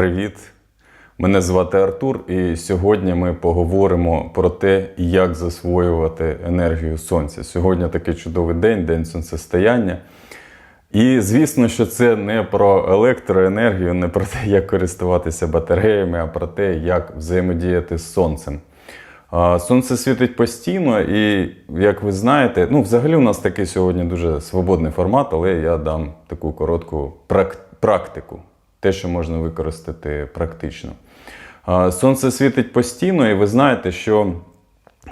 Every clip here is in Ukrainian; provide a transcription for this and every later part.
привіт! Мене звати Артур, і сьогодні ми поговоримо про те, як засвоювати енергію сонця. Сьогодні такий чудовий день, день сонцестояння. І звісно, що це не про електроенергію, не про те, як користуватися батареями, а про те, як взаємодіяти з сонцем. Сонце світить постійно, і як ви знаєте, ну взагалі у нас такий сьогодні дуже свободний формат, але я дам таку коротку практику, те, що можна використати практично. Сонце світить постійно, і ви знаєте, що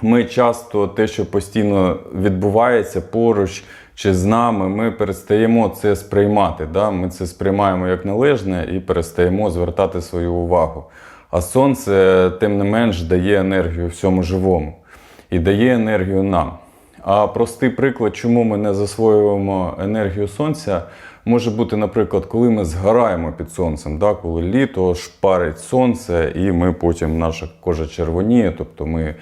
ми часто те, що постійно відбувається поруч чи з нами, ми перестаємо це сприймати. Да? Ми це сприймаємо як належне і перестаємо звертати свою увагу. А сонце, тим не менш, дає енергію всьому живому і дає енергію нам. А простий приклад, чому ми не засвоюємо енергію сонця, може бути, наприклад, коли ми згораємо під сонцем, да? коли літо шпарить сонце, і ми потім наша кожа червоніє, тобто ми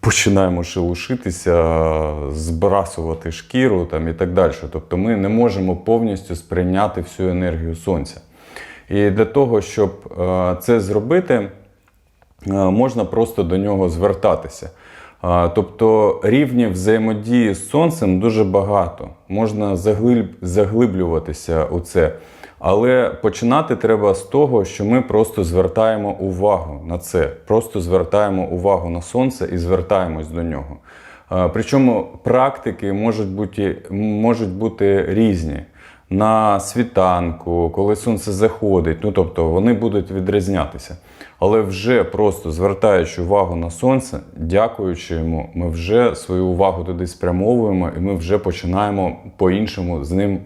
починаємо шелушитися, збрасувати шкіру там, і так далі. Тобто ми не можемо повністю сприйняти всю енергію сонця. І для того, щоб е, це зробити, е, можна просто до нього звертатися. Тобто рівнів взаємодії з сонцем дуже багато. Можна заглиб, заглиблюватися у це. Але починати треба з того, що ми просто звертаємо увагу на це. Просто звертаємо увагу на сонце і звертаємось до нього. Причому практики можуть бути, можуть бути різні. На світанку, коли сонце заходить, ну тобто вони будуть відрізнятися. Але вже просто звертаючи увагу на сонце, дякуючи йому, ми вже свою увагу туди спрямовуємо і ми вже починаємо по-іншому з ним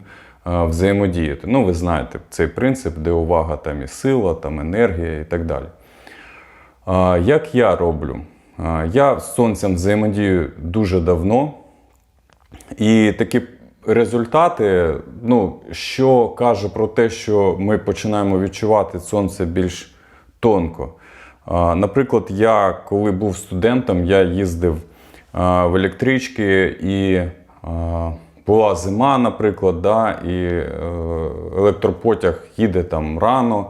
е, взаємодіяти. Ну, ви знаєте цей принцип, де увага там і сила, там енергія і так далі. Як я роблю? Я з сонцем взаємодію дуже давно. І такі результати, ну, що каже про те, що ми починаємо відчувати сонце більш тонко. Наприклад, я коли був студентом, я їздив в електрички і була зима, наприклад, да, і е, електропотяг їде там рано,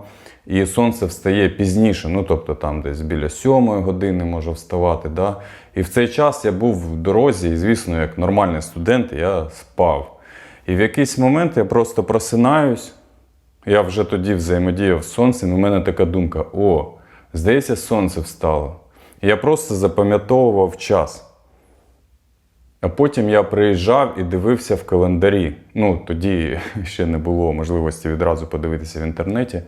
і сонце встає пізніше, ну тобто там десь біля сьомої години може вставати. Да. І в цей час я був в дорозі, і, звісно, як нормальний студент, я спав. І в якийсь момент я просто просинаюсь, я вже тоді взаємодіяв з сонцем, і в мене така думка: о, здається, сонце встало. І я просто запам'ятовував час. А потім я приїжджав і дивився в календарі. Ну, тоді ще не було можливості відразу подивитися в інтернеті.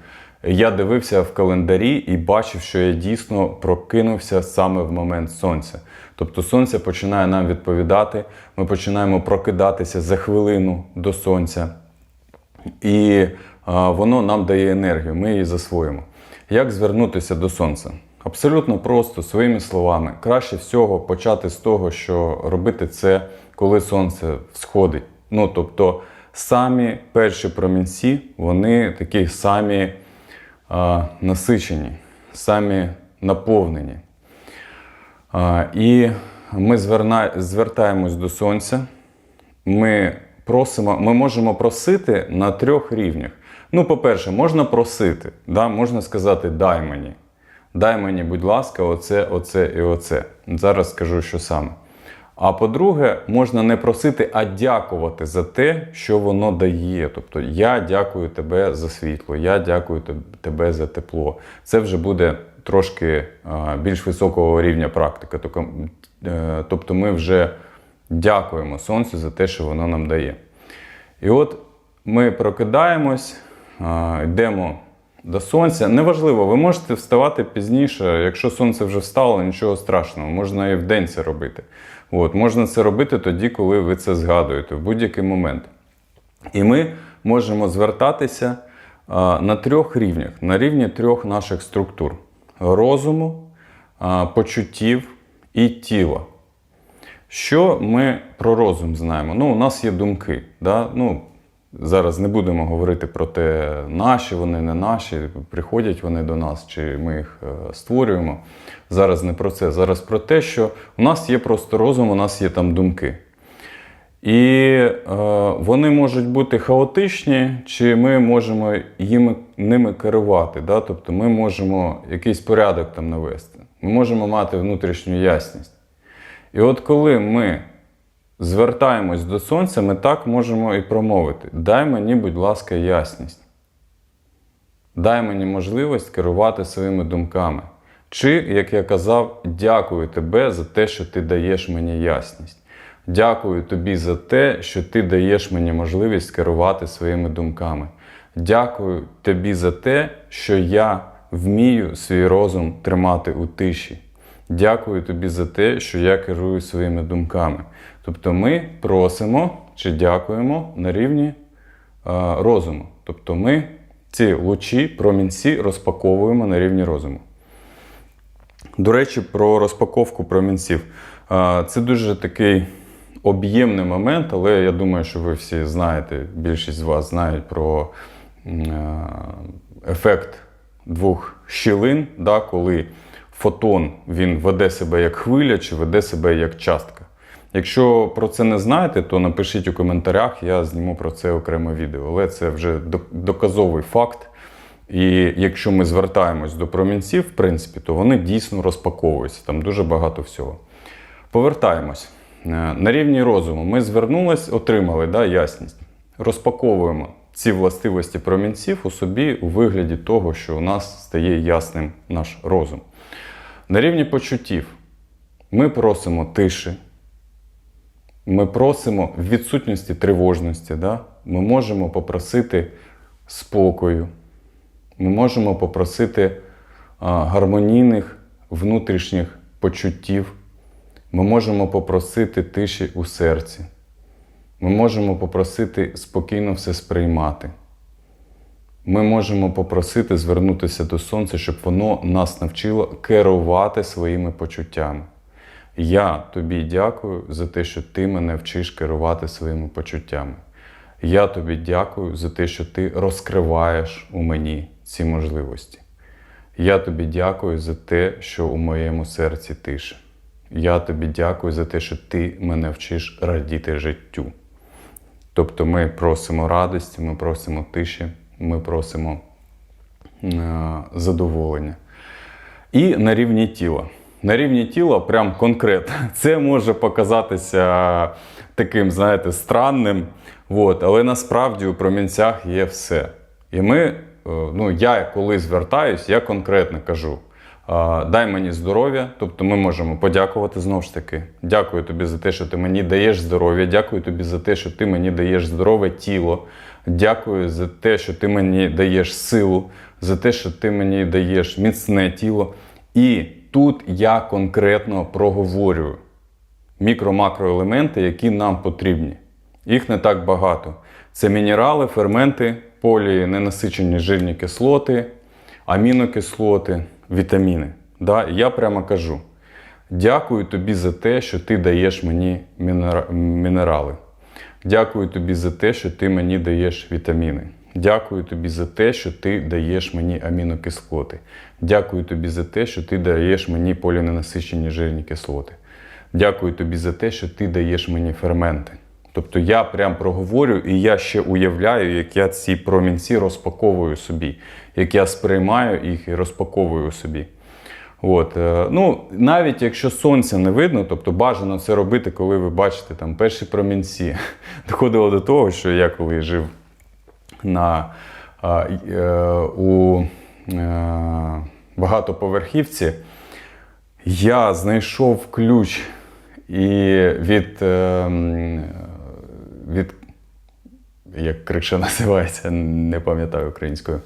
Я дивився в календарі і бачив, що я дійсно прокинувся саме в момент сонця. Тобто сонце починає нам відповідати, ми починаємо прокидатися за хвилину до сонця. І а, воно нам дає енергію, ми її засвоїмо. Як звернутися до сонця? Абсолютно просто, своїми словами. Краще всього почати з того, що робити це, коли сонце всходить. Ну, тобто, самі перші промінці, вони такі самі насичені, самі наповнені. І ми зверна... звертаємось до сонця. Ми просимо, ми можемо просити на трьох рівнях. Ну, по-перше, можна просити, да? можна сказати дай мені. Дай мені, будь ласка, оце, оце і оце. Зараз скажу, що саме. А по-друге, можна не просити, а дякувати за те, що воно дає. Тобто, я дякую тебе за світло, я дякую тебе за тепло. Це вже буде трошки більш високого рівня практика. Е, Тобто ми вже дякуємо сонцю за те, що воно нам дає. І от ми прокидаємось, йдемо до сонця. Неважливо, ви можете вставати пізніше. Якщо сонце вже встало, нічого страшного, можна і вдень це робити. От, можна це робити тоді, коли ви це згадуєте, в будь-який момент. І ми можемо звертатися на трьох рівнях, на рівні трьох наших структур: розуму, почуттів і тіла. Що ми про розум знаємо? Ну, у нас є думки. Да? Ну, зараз не будемо говорити про те, наші вони, не наші, приходять вони до нас, чи ми їх е, створюємо. Зараз не про це. Зараз про те, що у нас є просто розум, у нас є там думки. І е, вони можуть бути хаотичні, чи ми можемо їми ними керувати. Да? Тобто ми можемо якийсь порядок там навести, ми можемо мати внутрішню ясність. І от коли ми звертаємось до сонця, ми так можемо і промовити: дай мені, будь ласка, ясність. Дай мені можливість керувати своїми думками. Чи, як я казав, дякую тебе за те, що ти даєш мені ясність. Дякую тобі за те, що ти даєш мені можливість керувати своїми думками. Дякую тобі за те, що я вмію свій розум тримати у тиші. Дякую тобі за те, що я керую своїми думками. Тобто ми просимо чи дякуємо на рівні розуму. Тобто ми ці лучі, промінці розпаковуємо на рівні розуму. До речі, про розпаковку промінців. Це дуже такий об'ємний момент, але я думаю, що ви всі знаєте, більшість з вас знають про ефект двох щілин, да, коли фотон він веде себе як хвиля чи веде себе як частка. Якщо про це не знаєте, то напишіть у коментарях, я зніму про це окреме відео. Але це вже доказовий факт. І якщо ми звертаємось до промінців, в принципі, то вони дійсно розпаковуються. Там дуже багато всього. Повертаємось. Е, На рівні розуму ми звернулись, отримали да, ясність. Розпаковуємо ці властивості промінців у собі у вигляді того, що у нас стає ясним наш розум. На рівні почуттів ми просимо тиші, ми просимо відсутності тривожності. Да? Ми можемо попросити спокою, ми можемо попросити гармонійних внутрішніх почуттів. Ми можемо попросити тиші у серці. Ми можемо попросити спокійно все сприймати. Ми можемо попросити звернутися до сонця, щоб воно нас навчило керувати своїми почуттями. Я тобі дякую за те, що ти мене вчиш керувати своїми почуттями. Я тобі дякую за те, що ти розкриваєш у мені ці можливості. Я тобі дякую за те, що у моєму серці тише. Я тобі дякую за те, що ти мене вчиш радіти життю. Тобто ми просимо радості, ми просимо тиші, ми просимо е, задоволення. І на рівні тіла. На рівні тіла, прям конкретно, це може показатися таким, знаєте, странним. От, але насправді у промінцях є все. І ми, е, ну я коли звертаюсь, я конкретно кажу: дай мені здоров'я, тобто ми можемо подякувати знову ж таки. Дякую тобі за те, що ти мені даєш здоров'я. Дякую тобі за те, що ти мені даєш здорове тіло. Дякую за те, що ти мені даєш силу, за те, що ти мені даєш міцне тіло. І тут я конкретно проговорюю мікро-макроелементи, які нам потрібні. Їх не так багато. Це мінерали, ферменти, полі, ненасичені жирні кислоти, амінокислоти, вітаміни. Да? Я прямо кажу: дякую тобі за те, що ти даєш мені мінерали. Дякую тобі за те, що ти мені даєш вітаміни. Дякую тобі за те, що ти даєш мені амінокислоти. Дякую тобі за те, що ти даєш мені поліненасичені жирні кислоти. Дякую тобі за те, що ти даєш мені ферменти. Тобто я прям проговорю і я ще уявляю, як я ці промінці розпаковую собі, як я сприймаю їх і розпаковую собі. От, е, ну, навіть якщо сонця не видно, тобто бажано це робити, коли ви бачите там перші промінці. Доходило до того, що я коли жив на, а, е, у е, багатоповерхівці, я знайшов ключ і від, е, від як крикша називається, не пам'ятаю українською.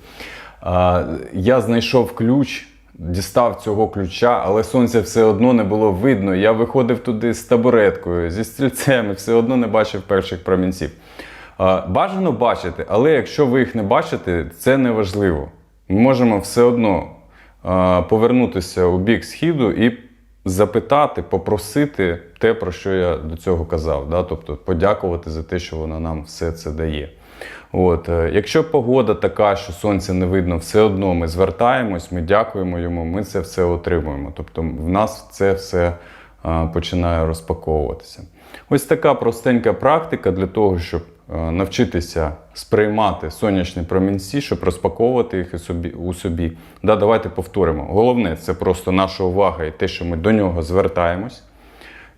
Я знайшов ключ, дістав цього ключа, але сонця все одно не було видно. Я виходив туди з табуреткою, зі стрільцем, все одно не бачив перших промінців. Бажано бачити, але якщо ви їх не бачите, це не важливо. Ми можемо все одно повернутися у бік східу і запитати, попросити те, про що я до цього казав. Да? Тобто подякувати за те, що вона нам все це дає. От, е, якщо погода така, що сонця не видно, все одно ми звертаємось, ми дякуємо йому, ми це все отримуємо. Тобто в нас це все починає розпаковуватися. Ось така простенька практика для того, щоб е, навчитися сприймати сонячні промінці, щоб розпаковувати їх у собі. Да, давайте повторимо. Головне це просто наша увага і те, що ми до нього звертаємось.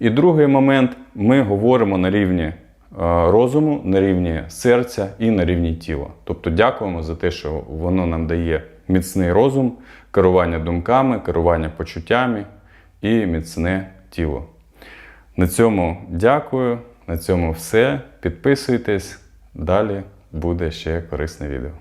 І другий момент ми говоримо на рівні е, розуму, на рівні серця і на рівні тіла. Тобто дякуємо за те, що воно нам дає міцний розум, керування думками, керування почуттями і міцне тіло. На цьому дякую. На цьому все. Підписуйтесь. Далі буде ще корисне відео.